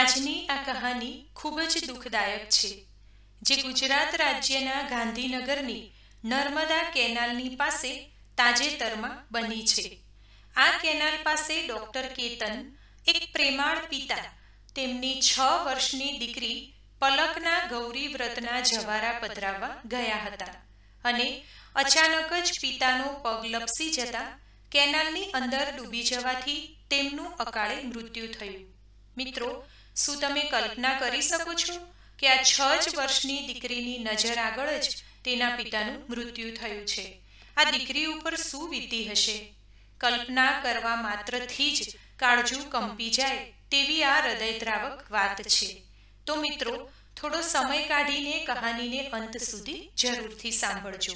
આજની આ કહાની ખૂબ જ દુઃખદાયક છે, જે ગુજરાત રાજ્યના ગાંધીનગરની નર્મદા કેનાલની પાસે તાજેતરમાં બની છે. આ કેનાલ પાસે ડોક્ટર કેતન, એક પ્રેમાળ પિતા, તેમની છ વર્ષની દીકરી પલકના ગૌરી વ્રતના જવારા પધરાવવા ગયા હતા અને અચાનક જ પિતાનો પગ લપસી જતા કેનાલની અંદર ડૂબી જવાથી તેમનું અકાળે મૃત્યુ થયું. મિત્રો શું તમે કલ્પના કરી શકો છો કે આ છ જ વર્ષની દીકરીની નજર આગળ જ તેના પિતાનું મૃત્યુ થયું છે? આ દીકરી ઉપર શું વીતી હશે? કલ્પના કરવા માત્રથી જ કાળજું કંપી જાય તેવી આ હૃદયદ્રાવક વાત છે. તો મિત્રો, થોડો સમય કાઢીને કહાનીને અંત સુધી જરૂરથી સાંભળજો.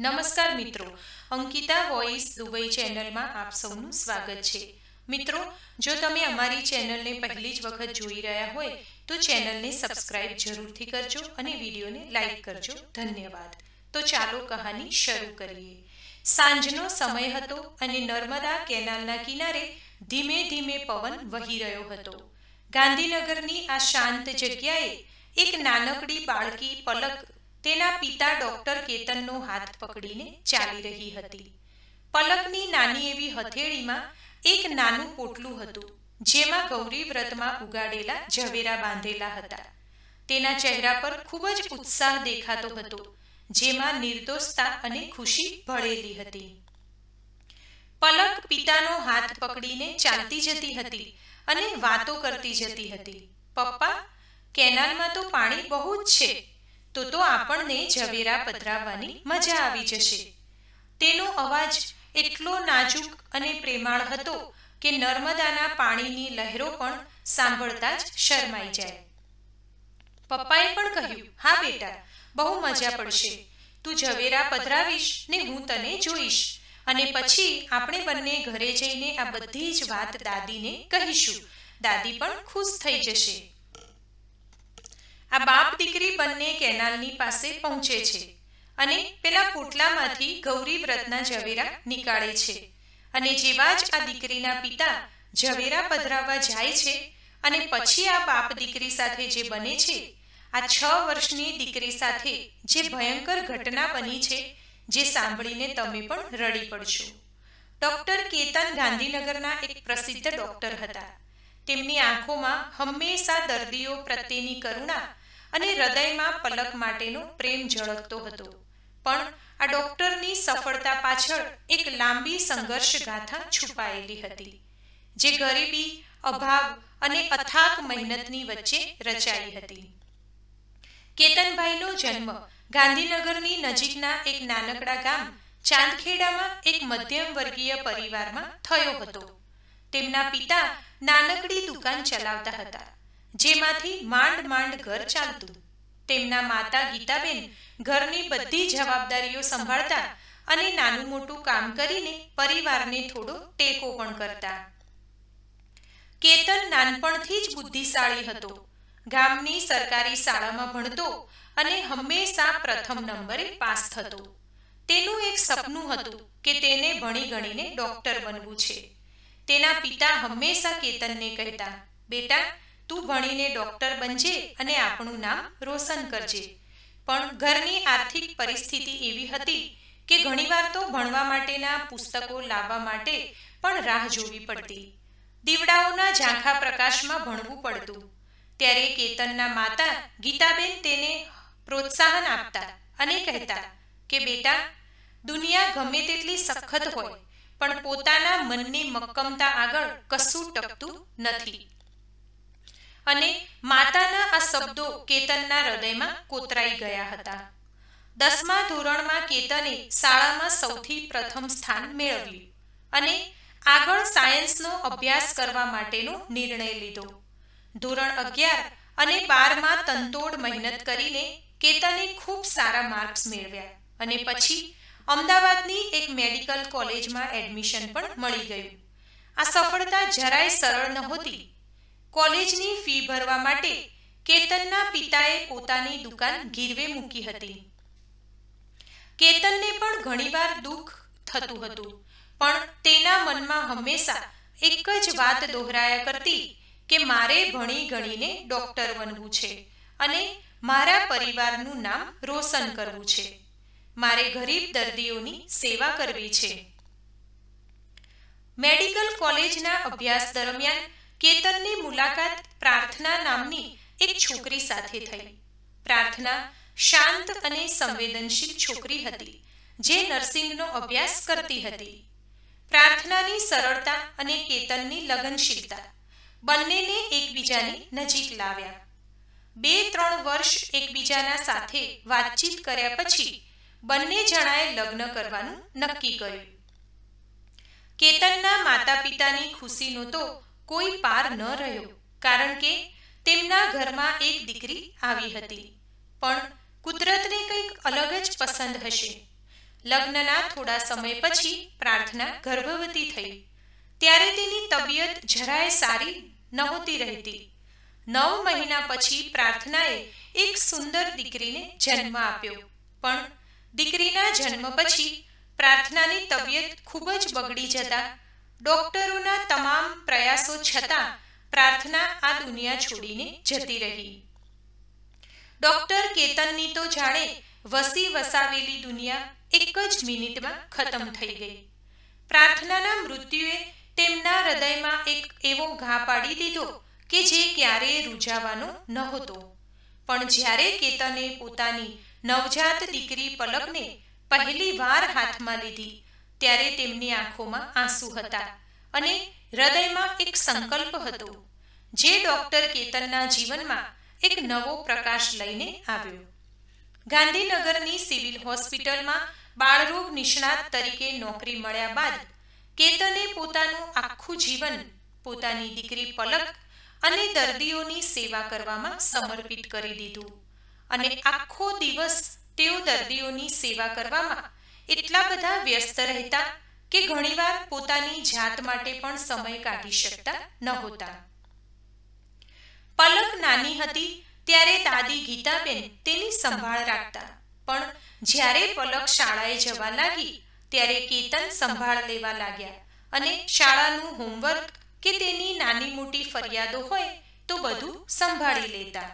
નમસ્કાર મિત્રો, અંકિતા વોઇસ દુબઈ ચેનલમાં આપ સૌનું સ્વાગત છે. મિત્રો, જો તમે અમારી ચેનલને પહેલી જ વખત જોઈ રહ્યા હોય, તો ચેનલને સબસ્ક્રાઇબ જરૂરથી કરજો અને વિડીયોને લાઈક કરજો. ધન્યવાદ. તો ચાલો કહાની શરૂ કરીએ. સાંજનો સમય હતો અને નર્મદા કેનાલના કિનારે ધીમે ધીમે પવન વહી રહ્યો હતો. ગાંધીનગરની આ શાંત જગ્યાએ એક નાનકડી બાળકી પલક તેના પિતા ડોક્ટર કેતનનો હાથ પકડીને ચાલી રહી હતી. પલકની નાની એવી હથેળીમાં એક નાનું પોટલું હતું, જેમાં ગૌરી વ્રતમાં ઉગાડેલા ઝવેરા બાંધેલા હતા. તેના ચહેરા પર ખૂબ જ ઉત્સાહ દેખાતો હતો, જેમાં નિર્દોષતા અને ખુશી ભળેલી હતી. પલક પિતાનો હાથ પકડીને ચાલતી જતી હતી અને વાતો કરતી જતી હતી. પપ્પા, કેનાલમાં તો પાણી બહુ જ છે, તો તો આપણને ઝવેરા પધરાવવાની મજા આવી જશે. તેનો અવાજ એટલો નાજુક અને પ્રેમાળ હતો કે નર્મદાના પાણીની લહેરો પણ સાંભળતા જ શરમાઈ જાય. પપ્પાએ પણ કહ્યું, હા બેટા, બહુ મજા પડશે. તું ઝવેરા પધરાવીશ ને હું તને જોઈશ. અને પછી આપણે બંને ઘરે જઈને આ બધી જ વાત દાદીને કહીશું. દાદી પણ ખુશ થઈ જશે. આ બાપ દીકરી બંને કેનાલની પાસે પહોંચે છે. અને પેલા પોટલામાંથી ગૌરી વ્રતના ઝવેરા નીકાળે છે. અને જેવા જ આ દીકરીના પિતા ઝવેરા પધરાવવા જાય છે અને પછી આ બાપ દીકરી સાથે જે બને છે, આ છ વર્ષની દીકરી સાથે જે ભયંકર ઘટના બની છે, જે સાંભળીને તમે પણ રડી પડશો. ડોક્ટર કેતન ગાંધીનગરના એક પ્રસિદ્ધ ડોક્ટર હતા. તેમની આંખોમાં હંમેશા દર્દીઓ પ્રત્યેની કરુણા અને હૃદયમાં પલક માટેનો પ્રેમ ઝળકતો હતો. પણ આ ડોક્ટરની સફળતા પાછળ એક લાંબી સંઘર્ષ ગાથા છુપાયેલી હતી, જે ગરીબી, અભાવ અને અથાક મહેનતની વચ્ચે રચાઈ હતી. કેતનભાઈનો જન્મ ગાંધીનગરની નજીકના એક નાનકડા ગામ ચાંદખેડામાં એક મધ્યમ વર્ગીય પરિવારમાં થયો હતો. તેમના પિતા નાનકડી દુકાન ચલાવતા હતા, જેમાંથી માંડ માંડ ઘર ચાલતું. તેમના માતા ગીતાબેન ઘરની બધી જવાબદારીઓ સંભાળતા અને નાનું મોટું કામ કરીને પરિવારને થોડો ટેકો પણ કરતા. કેતન નાનપણથી જ બુદ્ધિશાળી હતો. ગામની સરકારી શાળામાં ભણતો અને હંમેશા પ્રથમ નંબરે પાસ થતો. તેનું એક સપનું હતું કે તેને ભણી ગણીને ડોક્ટર બનવું છે. તેના પિતા હંમેશા કેતનને કહેતા, બેટા તું ભણીને ડોક્ટર બનજે અને આપણું નામ રોશન કરજે. પણ ઘરની આર્થિક પરિસ્થિતિ એવી હતી કે ઘણીવાર તો ભણવા માટેના પુસ્તકો લાવવા માટે પણ રાહ જોવી પડતી. દીવડાઓના ઝાંખા પ્રકાશમાં ભણવું પડતું. ત્યારે કેતનના માતા ગીતાબેન તેને પ્રોત્સાહન આપતા અને કહેતા કે, બેટા, દુનિયા ગમે તેટલી સખત હોય, પણ પોતાના મનની મક્કમતા આગળ કશું ટકતું નથી. અને માતાના આ શબ્દો કેતનના હૃદયમાં કોતરાઈ ગયા હતા. દસમા ધોરણમાં કેતને શાળામાં સૌથી પ્રથમ સ્થાન મેળવ્યું અને આગળ સાયન્સનો અભ્યાસ કરવા માટેનો નિર્ણય લીધો. ધોરણ અગિયાર અને બારમાં તંતોડ મહેનત કરીને કેતને ખૂબ સારા માર્ક્સ મેળવ્યા અને પછી અમદાવાદની એક મેડિકલ કોલેજમાં એડમિશન પણ મળી ગયું. આ સફળતા જરાય સરળ નહોતી કોલેજની ફી ભરવા માટે કેતનના પિતાએ પોતાની દુકાન ગીરવે મૂકી હતી. કેતનને પણ ઘણીવાર દુઃખ થતું હતું, પણ તેના મનમાં હંમેશા એક જ વાત દોહરાયા કરતી કે મારે ભણી ગણીને ડૉક્ટર બનવું છે અને મારા પરિવારનું નામ રોશન કરવું છે. મારે ગરીબ દર્દીઓની સેવા કરવી છે. મેડિકલ કોલેજના અભ્યાસ દરમિયાન કેતનની મુલાકાત પ્રાર્થના નામની એક છોકરી સાથે થઈ. પ્રાર્થના શાંત અને સંવેદનશીલ છોકરી હતી, જે નર્સિંગનો અભ્યાસ કરતી હતી. પ્રાર્થનાની સરળતા અને કેતનની લગનશીલતા બંનેને એકબીજાની નજીક લાવ્યા. બે ત્રણ વર્ષ એકબીજાના સાથે વાતચીત કર્યા પછી બંને જણાએ લગ્ન કરવાનું નક્કી કર્યું. કેતનના માતા પિતાની ખુશીનો તો કોઈ પાર ન રહ્યો, કારણ કે તેમના ઘરમાં એક દીકરી આવી હતી. પણ કુદરતને કંઈક અલગ જ પસંદ હશે. લગ્નના થોડા સમય પછી પ્રાર્થના ગર્ભવતી થઈ. ત્યારે તેની તબિયત જરાય સારી નહોતી રહેતી. નવ મહિના પછી પ્રાર્થનાએ એક સુંદર દીકરીને જન્મ આપ્યો. પણ દીકરીના જન્મ પછી પ્રાર્થનાની તબિયત ખૂબ જ બગડી જતા ડોક્ટરોના તમામ પ્રયાસો છતાં પ્રાર્થના આ દુનિયા છોડીને જતી રહી. ડોક્ટર કેતનની તો જાણે વસી વસાવેલી દુનિયા એક જ મિનિટમાં ખતમ થઈ ગઈ. પ્રાર્થનાના મૃત્યુએ તેમના હૃદયમાં એક એવો ઘા પાડી દીધો કે જે ક્યારેય રૂજાવાનો નહોતો. પણ જ્યારે કેતને પોતાની નવજાત દીકરી પલકને પહેલી વાર હાથમાં લીધી ત્યારે તેમની આંખોમાં આંસુ હતા અને હૃદયમાં એક સંકલ્પ હતો, જે ડોક્ટર કેતનના જીવનમાં એક નવો પ્રકાશ લઈને આવ્યો. ગાંધીનગરની સિવિલ હોસ્પિટલમાં બાળરોગ નિષ્ણાત તરીકે નોકરી મળ્યા બાદ કેતને પોતાનું આખું જીવન, પોતાની દીકરી પલક અને દર્દીઓની સેવા કરવામાં સમર્પિત કરી દીધું અને આખો દિવસ તેઓ દર્દીઓની સેવા કરવામાં એટલા બધા વ્યસ્ત રહેતા કે ઘણીવાર પોતાની જાત માટે પણ સમય કાઢી શકતા નહોતા. પલક નાની હતી ત્યારે દાદી ગીતાબેન તેની સંભાળ રાખતા. પણ જ્યારે પલક શાળાએ જવા લાગી, ત્યારે કેતન સંભાળ લેવા લાગ્યા અને શાળાનું હોમવર્ક કે તેની નાની મોટી ફરિયાદો હોય તો બધું સંભાળી લેતા.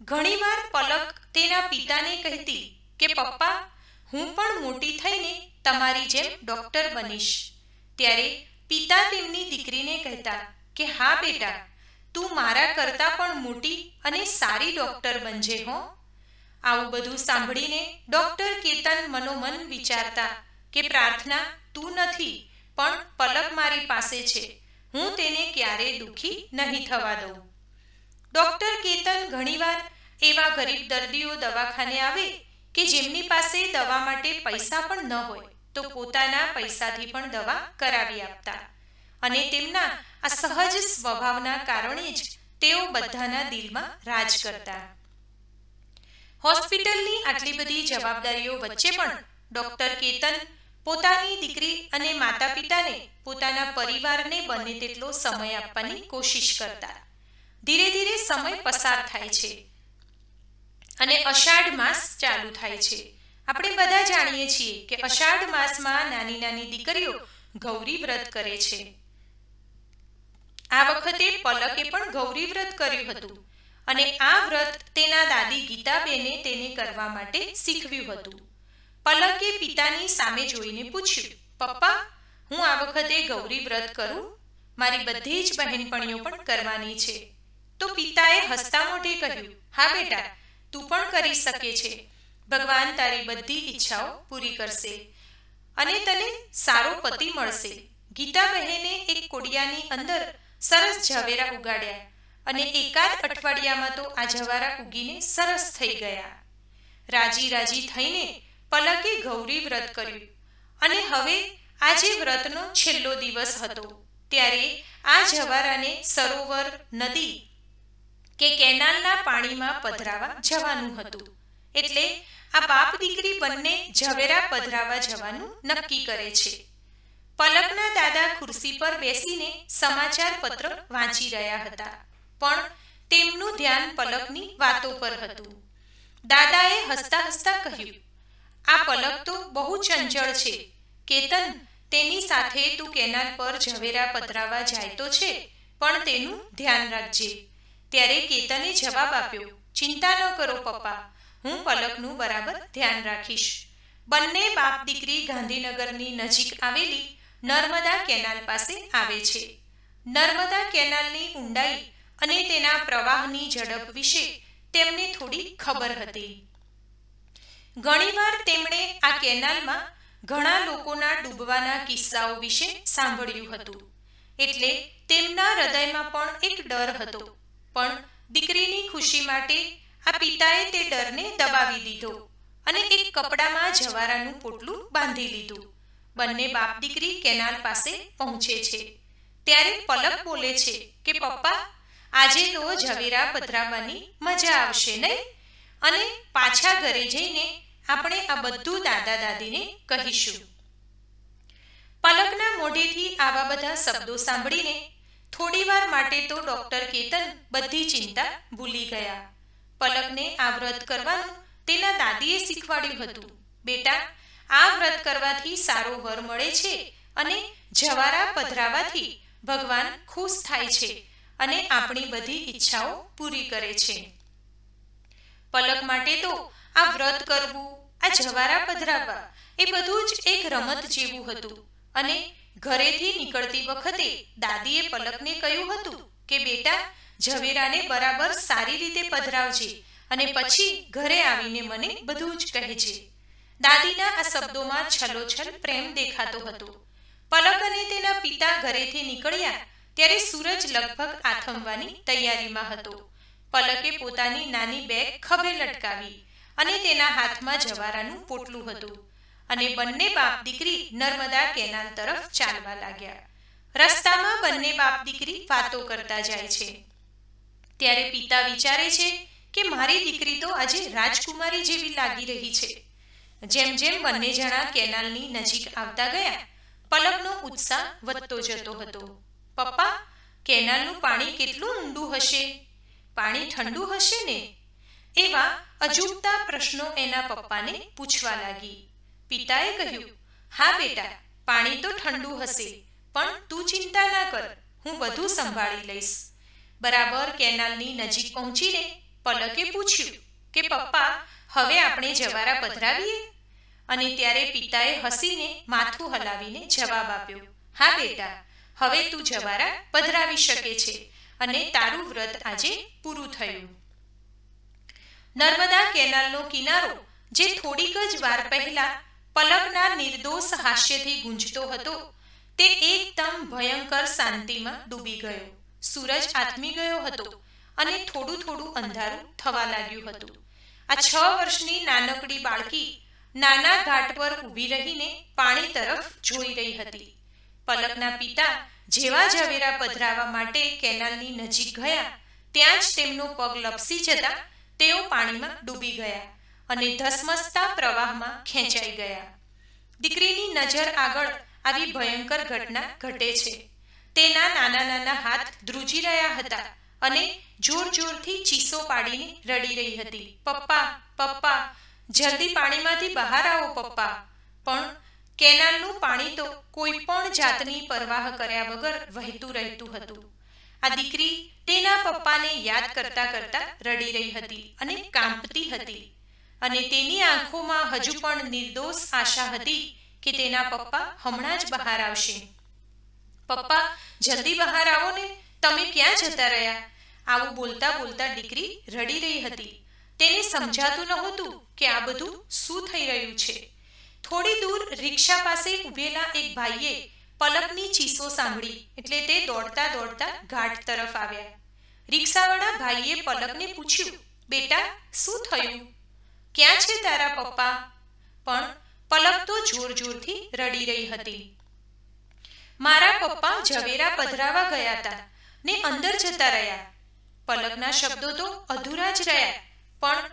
ઘણીવાર પલક તેના પિતાને કહેતી કે, પપ્પા હું પણ મોટી થઈને તમારી જેમ ડોક્ટર બનીશ. ત્યારે પિતા તેમની દીકરીને કહેતા કે, હા બેટા, તું મારા કરતાં પણ મોટી અને સારી ડોક્ટર બનજે હો. આવું બધું સાંભળીને ડોક્ટર કેતન મનોમન વિચારતા કે, પ્રાર્થના, તું નથી, પણ પલક મારી પાસે છે. હું તેને ક્યારેય દુખી નહીં થવા દઉં. ડોક્ટર કેતન ઘણીવાર એવા ગરીબ દર્દીઓ દવાખાને આવે કે જેમની પાસે દવા માટે પૈસા પણ ન હોય, તો પોતાના પૈસાથી પણ દવા કરાવી આપતા. અને તેમના આ સહજ સ્વભાવના કારણે જ તેઓ બધાના દિલમાં રાજ કરતા. હોસ્પિટલની આટલી બધી જવાબદારીઓ વચ્ચે પણ ડોક્ટર કેતન પોતાની દીકરી અને માતા પિતાને પોતાના પરિવારને બને તેટલો સમય આપવાની કોશિશ કરતા. ધીરે ધીરે સમય પસાર થાય છે. અને અષાઢ માસ ચાલુ થાય છે. આપણે બધા જાણીએ છીએ કે અષાઢ માસમાં નાની નાની દીકરીઓ ગૌરી વ્રત કરે છે. આ વખતે પલકે પણ ગૌરી વ્રત કર્યું હતું અને આ વ્રત તેના દાદી ગીતાબેને તેને કરવા માટે શીખવ્યું હતું. પલકે પિતાની સામે જોઈને પૂછ્યું, પપ્પા, હું આ વખતે ગૌરી વ્રત કરું? મારી બધી જ બહેનપણીઓ પણ કરવાની છે. તો પિતાએ હસતા મોઢે કહ્યું, હા બેટા તું પણ કરી શકે છે. ભગવાન તારી બધી ઈચ્છાઓ પૂરી કરશે અને તને સારો પતિ મળશે. ગીતા બહેને એક કોડિયાની અંદર સરસ ઝવેરા ઉગાડ્યા અને એકાદ અઠવાડિયામાં તો આ જવારા ઉગીને સરસ થઈ ગયા. રાજી રાજી થઈને પલકે ગૌરી વ્રત કર્યું અને હવે આજે વ્રતનો છેલ્લો દિવસ હતો. ત્યારે આ જવારાને સરોવર, નદી કે કેનાલના પાણીમાં પધરાવા જવાનું હતું. એટલે આ બાપ દીકરી બંને ઝવેરા પધરાવા જવાનું નક્કી કરે છે. પલકના દાદા ખુરશી પર બેસીને સમાચાર પત્ર વાંચી રહ્યા હતા. પણ તેમનું ધ્યાન પલકની વાતો પર હતું. દાદાએ હસતા હસતા કહ્યું, આ પલક તો બહુ ચંચળ છે. કેતન, તેની સાથે તું કેનાલ પર ઝવેરા પધરાવા જાય તો છે, પણ તેનું ધ્યાન રાખજે. ત્યારે કેતને જવાબ આપ્યો, ચિંતા ન કરો પપ્પા, હું પલકનું બરાબર ધ્યાન રાખીશ. બંને બાપ દીકરી ગાંધીનગરની નજીક આવેલી નર્મદા કેનાલ પાસે આવે છે. નર્મદા કેનાલની ઊંડાઈ અને તેના પ્રવાહની ઝડપ વિશે તેમને થોડી ખબર હતી. ઘણીવાર તેમણે આ કેનાલમાં ઘણા લોકોના ડૂબવાના કિસ્સાઓ વિશે સાંભળ્યું હતું. એટલે તેમના હૃદયમાં પણ એક ડર હતો. પણ દીકરીની ખુશી માટે આ પિતાએ તે ડરને દબાવી દીધો અને એક કપડામાં જવારાનું પોટલું બાંધી લીધું. બંને બાપ દીકરી કેનાલ પાસે પહોંચે છે. ત્યારે પલક બોલે છે કે, પપ્પા, આજે તો ઝવેરા પધરાવવાની મજા આવશે નહીં? અને પાછા ઘરે જઈને આપણે આ બધું દાદા દાદીને કહીશું. પલકના મોઢેથી આવા બધા શબ્દો સાંભળીને થોડીવાર માટે તો ડોક્ટર કેતન બધી ચિંતા ભૂલી ગયા. પલકને આ વ્રત કરવાનું તેના દાદીએ શીખવાડ્યું હતું. બેટા, આ વ્રત કરવાથી સારો વર મળે છે અને જવારા પધરાવાથી ભગવાન ખુશ થાય છે અને આપણી બધી ઈચ્છાઓ પૂરી કરે છે. પલક માટે તો આ વ્રત કરવું, આ જવારા પધરાવવા એ બધું જ એક રમત જેવું હતું અને ઘરેથી નીકળતી વખતે દાદીએ પલકને કહ્યું હતું કે, બેટા, ઝવેરાને બરાબર સારી રીતે પધરાવજે અને પછી ઘરે આવીને મને બધું જ કહેજે. દાદીના આ શબ્દોમાં છલોછલ પ્રેમ દેખાતો હતો. પલક અને તેના પિતા ઘરેથી નીકળ્યા ત્યારે સૂરજ લગભગ આથમવાની તૈયારીમાં હતો. પલકે પોતાની નાની બેગ ખભે લટકાવી અને તેના હાથમાં જવારાનું પોટલું હતું. અને બંને બાપ દીકરી નર્મદા કેનાલ તરફ ચાલવા લાગ્યા. રસ્તામાં બંને બાપ દીકરી વાતો કરતા જાય છે. ત્યારે પિતા વિચારે છે કે મારી દીકરી તો આજે રાજકુમારી જેવી લાગી રહી છે. જેમ જેમ બંને જણા કેનાલની નજીક આવતા ગયા, પલકનો ઉત્સાહ વધતો જતો હતો. પપ્પા, કેનાલનું પાણી કેટલું ઊંડું હશે? પાણી ઠંડુ હશે ને? એવા અજુગતા પ્રશ્નો એના પપ્પાને પૂછવા લાગી. પિતાએ કહ્યું, હા બેટા, પાણી તો ઠંડુ હશે, પણ તું ચિંતા ના કર, હું બધું સંભાળી લઈશ. બરાબર કેનાલની નજીક પહોંચીને પલકે પૂછ્યું કે, પપ્પા, હવે આપણે જવારા પધરાવીએ? અને ત્યારે પિતાએ હસીને માથું હલાવીને જવાબ આપ્યો, હા બેટા, હવે તું જવારા પધરાવી શકે છે અને તારું વ્રત આજે પૂરું થયું. નર્મદા કેનાલનો કિનારો, જે થોડીક જ વાર પહેલા પલકના નિર્દોષ હાસ્યથી ગુંજતો હતો. તે એકદમ ભયંકર શાંતિમાં ડૂબી ગયો. સૂરજ આથમી ગયો હતો અને થોડું થોડું અંધારું થવા લાગ્યું હતું. આ છ વર્ષની નાનકડી બાળકી નાના ઘાટ પર ઊભી રહીને પાણી તરફ જોઈ રહી હતી. પલકના પિતા જેવા ઝવેરા પધરાવા માટે કેનાલની નજીક ગયા, ત્યાં જ તેમનો પગ લપસી જતા તેઓ પાણીમાં ડૂબી ગયા. અને ધસમસતા પ્રવાહમાં ખેંચાઈ ગયા. દીકરીની નજર આગળ આવી ભયંકર ઘટના ઘટે છે. તેના નાના નાના હાથ ધ્રુજી રહ્યા હતા અને જોર જોરથી ચીસો પાડીને રડી રહી હતી. પપ્પા પપ્પા, જલ્દી પાણીમાંથી બહાર આવો પપ્પા. પણ કેનાલનું પાણી તો કોઈ પણ જાતની પરવાહ કર્યા વગર વહેતું રહેતું હતું. આ દીકરી તેના પપ્પાને યાદ કરતા કરતા રડી રહી હતી અને કાંપતી હતી. અને તેની આંખોમાં હજુ પણ નિર્દોષ આશા હતી કે તેના પપ્પા હમણાં જ બહાર આવશે. પપ્પા, જલ્દી બહાર આવો ને. તમે ક્યાં જતા રહ્યા? આવું બોલતા બોલતા દીકરી રડી રહી હતી. તેને સમજાતું નહોતું કે આ બધું શું થઈ રહ્યું છે. થોડી દૂર રિક્ષા પાસે ઉભેલા એક ભાઈએ પલકની ચીસો સાંભળી એટલે તે દોડતા દોડતા ઘાટ તરફ આવ્યા. રિક્ષાવાળા ભાઈએ પલકને પૂછ્યું, બેટા, શું થયું? ક્યાં છે તારા પપ્પા? પણ પલક તો જોર જોરથી રડી રહી હતી. મારા પપ્પા ઝવેરા પધરાવા ગયા હતા ને અંદર જતા રહ્યા. પલકના શબ્દો તો અધૂરા જ રહ્યા, પણ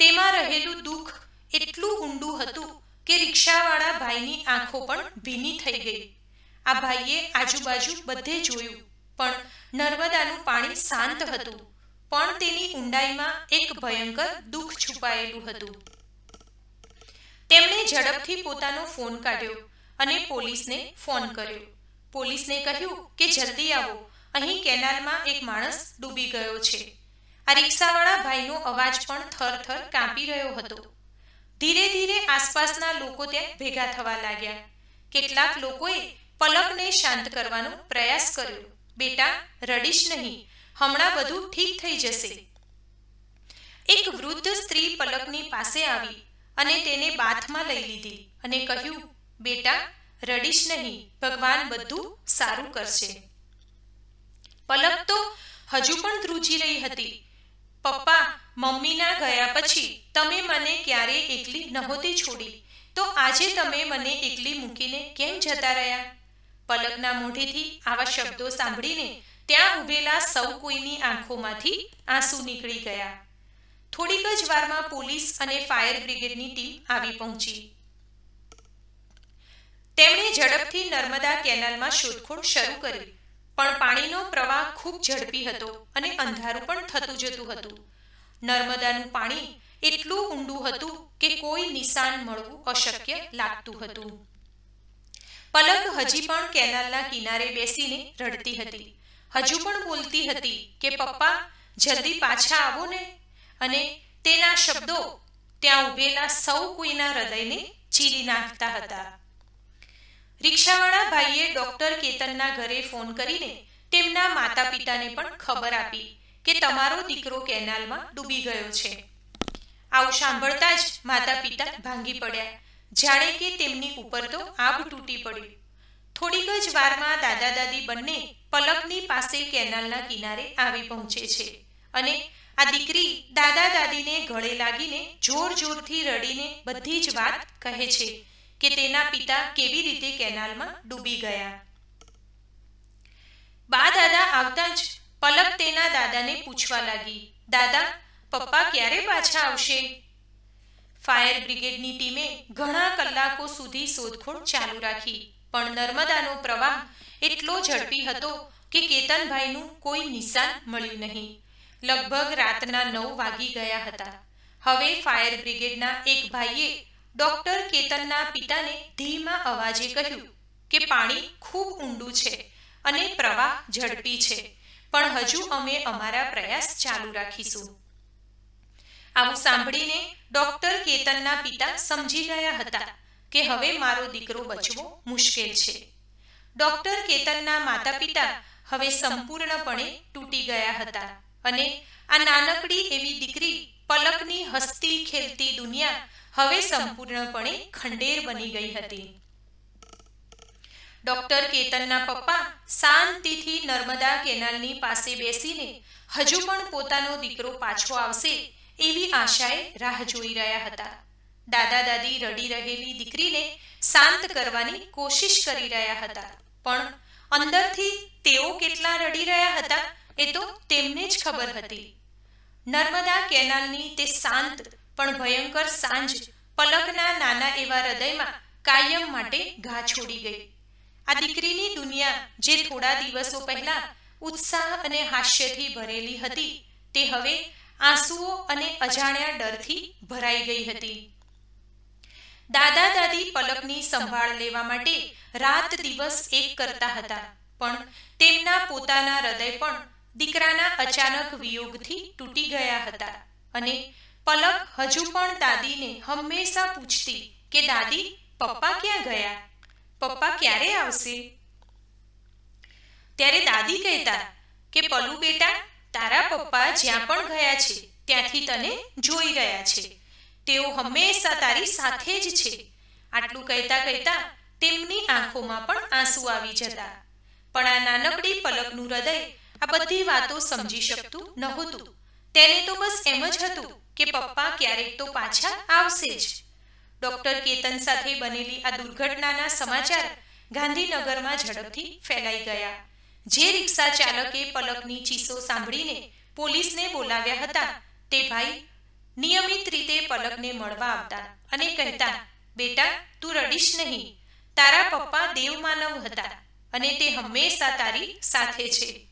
તેમાં રહેલું દુઃખ એટલું ઊંડું હતું કે રિક્ષાવાળા ભાઈની આંખો પણ ભીની થઈ ગઈ. આ ભાઈએ આજુબાજુ બધે જોયું, પણ નર્મદાનું પાણી શાંત હતું. પણ તેની ઊંડાઈમાં એક ભયંકર દુઃખ છુપાયેલું હતું. તેમણે ઝડપથી પોતાનો ફોન કાઢ્યો અને પોલીસને ફોન કર્યો. પોલીસને કહ્યું કે, જલ્દી આવો. અહીં કેનાલમાં એક માણસ ડૂબી ગયો છે. આ રિક્ષાવાળા ભાઈનો અવાજ પણ થરથર કાંપી રહ્યો હતો. ધીરે ધીરે આસપાસના લોકો ત્યાં ભેગા થવા લાગ્યા. કેટલાક લોકોએ પલકને શાંત કરવાનો પ્રયાસ કર્યો. બેટા, રડીશ નહીં. હમણાં બધું ઠીક થઈ જશે. એક વૃદ્ધ સ્ત્રી પલકની પાસે આવી અને તેને બાથમાં લઈ લીધી અને કહ્યું, બેટા, રડીશ નહીં, ભગવાન બધું સારું કરશે. પલક તો હજુ પણ ધ્રુજી રહી હતી. પપ્પા, મમ્મીના ગયા પછી તમે મને ક્યારે એકલી નહોતી છોડી? તો આજે તમે મને એકલી મૂકીને કેમ જતા રહ્યા? પલકના મોઢેથી આવા શબ્દો સાંભળીને ત્યાં ઉભેલા સૌ કોઈની આંખોમાંથી આંસુ નીકળી ગયા. થોડીક જ વારમાં પોલીસ અને ફાયર બ્રિગેડની ટીમ આવી પહોંચી. તેમણે ઝડપથી નર્મદા કેનાલમાં શોધખોળ શરૂ કરી, પણ પાણીનો પ્રવાહ ખૂબ ઝડપી હતો અને અંધારું પણ થતું જતું હતું. નર્મદાનું પાણી એટલું ઊંડું હતું કે કોઈ નિશાન મળવું અશક્ય લાગતું હતું. પલક હજી પણ કેનાલના કિનારે બેસીને રડતી હતી. હજુ પણ બોલતી હતી કે, પપ્પા, જલ્દી પાછા આવો ને. અને તેના શબ્દો ત્યાં ઉભેલા સૌ કોઈના હૃદયને ચીરી નાખતા હતા. રિક્ષાવાળા ભાઈએ ડોક્ટર કેતનના ઘરે ફોન કરીને તેમના માતા પિતાને પણ ખબર આપી કે તમારો દીકરો કેનાલમાં ડૂબી ગયો છે. આવું સાંભળતા જ માતા પિતા ભાંગી પડ્યા. જાણે કે તેમની ઉપર તો આબ તૂટી પડ્યું થોડીક જ વારમાં દાદા દાદી બંને પલકની પાસે કેનાલના કિનારે આવી પહોંચે છે અને આ દીકરી દાદા દાદીને ગળે લાગીને જોર જોરથી રડીને બધી જ વાત કહે છે કે તેના પિતા કેવી રીતે કેનાલમાં ડૂબી ગયા. બા દાદા આવતા જ પલક તેના દાદાને પૂછવા લાગી, દાદા, પપ્પા ક્યારે પાછા આવશે? ફાયર બ્રિગેડની ટીમે ઘણા કલાકો સુધી શોધખોળ ચાલુ રાખી. પણ નર્મદાનો પ્રવાહ એટલો ઝડપી હતો કે કેતનભાઈનું કોઈ નિશાન મળ્યું નહીં. લગભગ રાતના નવ વાગી ગયા હતા. હવે ફાયર બ્રિગેડના એક ભાઈએ ડોક્ટર કેતનના પિતાને ધીમા અવાજે કહ્યું કે પાણી ખૂબ ઊંડું છે અને પ્રવાહ ઝડપી છે, પણ હજુ અમે અમારા પ્રયાસ ચાલુ રાખીશું. આવું સાંભળીને ડોક્ટર કેતનના પિતા સમજી ગયા હતા. કે હવે મારો દીકરો બચવો મુશ્કેલ છે. ડોક્ટર કેતનના માતા પિતા હવે સંપૂર્ણપણે તૂટી ગયા હતા અને આ નાનકડી એવી દીકરી પલકની હસતી ખેલતી દુનિયા હવે સંપૂર્ણપણે ખંડેર બની ગઈ હતી. ડોક્ટર કેતનના પપ્પા શાંતિથી નર્મદા કેનાલની પાસે બેસીને હજુ પણ પોતાનો દીકરો પાછો આવશે એવી આશાએ રાહ જોઈ રહ્યા હતા. દાદા દાદી રડી રહેલી દીકરીને શાંત કરવાની કોશિશ કરી રહ્યા હતા. પણ અંદરથી તેઓ કેટલા રડી રહ્યા હતા એ તો તેમને જ ખબર હતી. નર્મદા કેનાલની તે શાંત પણ ભયંકર સાંજ પલકના નાના એવા હૃદયમાં કાયમ માટે ઘા છોડી ગઈ. આ દીકરીની દુનિયા જે થોડા દિવસો પહેલા ઉત્સાહ અને હાસ્યથી ભરેલી હતી, તે હવે આંસુઓ અને અજાણ્યા ડરથી ભરાઈ ગઈ હતી. દાદા દાદી પલકની સંભાળ લેવા માટે રાત દિવસ એક કરતા હતા. પણ તેમના પોતાના હૃદય પણ દીકરાના અચાનક વિયોગથી તૂટી ગયા હતા. અને પલક હજુ પણ દાદીને હંમેશા પૂછતી કે, દાદી, પપ્પા ક્યાં ગયા? પપ્પા ક્યારે આવશે? ત્યારે દાદી કહેતા કે, પલુ બેટા, તારા પપ્પા જ્યાં પણ ગયા છે, ત્યાંથી તને જોઈ રહ્યા છે. તેઓ હંમેશા તારી સાથે જ છે. આટલું કહેતા કહેતા તેમની આંખોમાં પણ આંસુ આવી જતા. પણ આ નાનકડી પલકનું હૃદય આ બધી વાતો સમજી શકતું નહોતું. તેને તો બસ એમ જ હતું કે પપ્પા ક્યારેક તો પાછા આવશે જ. ડોક્ટર કેતન સાથે બનેલી આ દુર્ઘટનાના સમાચાર ગાંધીનગરમાં ઝડપથી ફેલાઈ ગયા. જે રિક્ષા ચાલકે પલકની ચીસો સાંભળીને પોલીસને બોલાવ્યા હતા તે ભાઈ નિયમિત રીતે પલકને મળવા આવતા અને કહેતા, બેટા, તું રડીશ નહીં. તારા પપ્પા દેવમાનવ હતા અને તે હંમેશા તારી સાથે છે.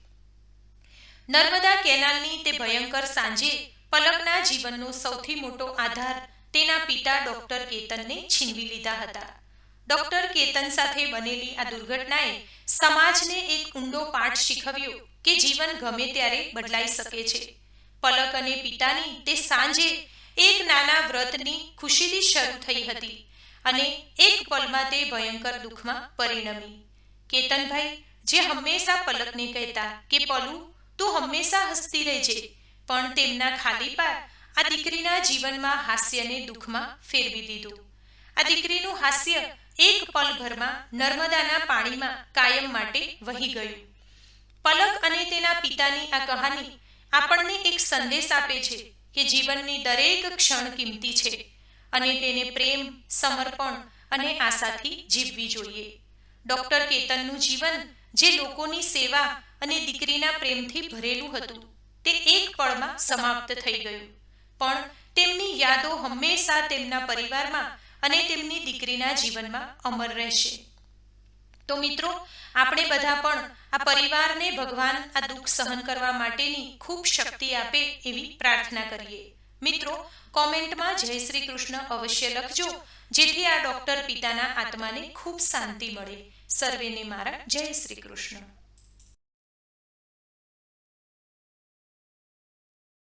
નર્મદા કેનાલની તે ભયંકર સાંજે પલકના જીવનનો સૌથી મોટો આધાર તેના પિતા ડોક્ટર કેતનને છીનવી લીધા હતા. ડોક્ટર કેતન સાથે બનેલી આ દુર્ઘટનાએ સમાજને એક ઊંડો પાઠ શીખવ્યો કે જીવન ગમે ત્યારે બદલાઈ શકે છે. પલક અને પિતાની તે સાંજે એક નાના વ્રતની ખુશીથી શરૂ થઈ હતી અને એક પલમાં તે ભયંકર દુઃખમાં પરિણમી. કેતનભાઈ જે હંમેશા પલકને કહેતા કે, પલુ, તું હંમેશા હસતી રહેજે. પણ તેમના ખાલીપા આ દીકરીના જીવનમાં હાસ્યને દુઃખમાં ફેરવી દીધું. આ દીકરીનું હાસ્ય એક પલભરમાં નર્મદાના પાણીમાં કાયમ માટે વહી ગયું. પલક અને તેના પિતાની આ કહાની આપણને એક સંદેશ આપે છે કે જીવનની દરેક ક્ષણ કિંમતી છે અને તેને પ્રેમ, સમર્પણ અને આશાથી જીવવી જોઈએ. ડોક્ટર કેતનનું જીવન જે લોકોની સેવા અને દીકરીના પ્રેમથી ભરેલું હતું, તે એક પળમાં સમાપ્ત થઈ ગયું. પણ તેમની યાદો હંમેશા તેમના પરિવારમાં અને તેમની દીકરીના જીવનમાં અમર રહેશે. તો મિત્રો, આપણે બધા પણ આ પરિવારને ભગવાન આ દુઃખ સહન કરવા માટેની ખૂબ શક્તિ આપે એવી પ્રાર્થના કરીએ. મિત્રો, કોમેન્ટમાં જય શ્રી કૃષ્ણ અવશ્ય લખજો, જેથી આ ડોક્ટર પિતાના આત્માને ખૂબ શાંતિ મળે. સર્વેને મારા જય શ્રી કૃષ્ણ.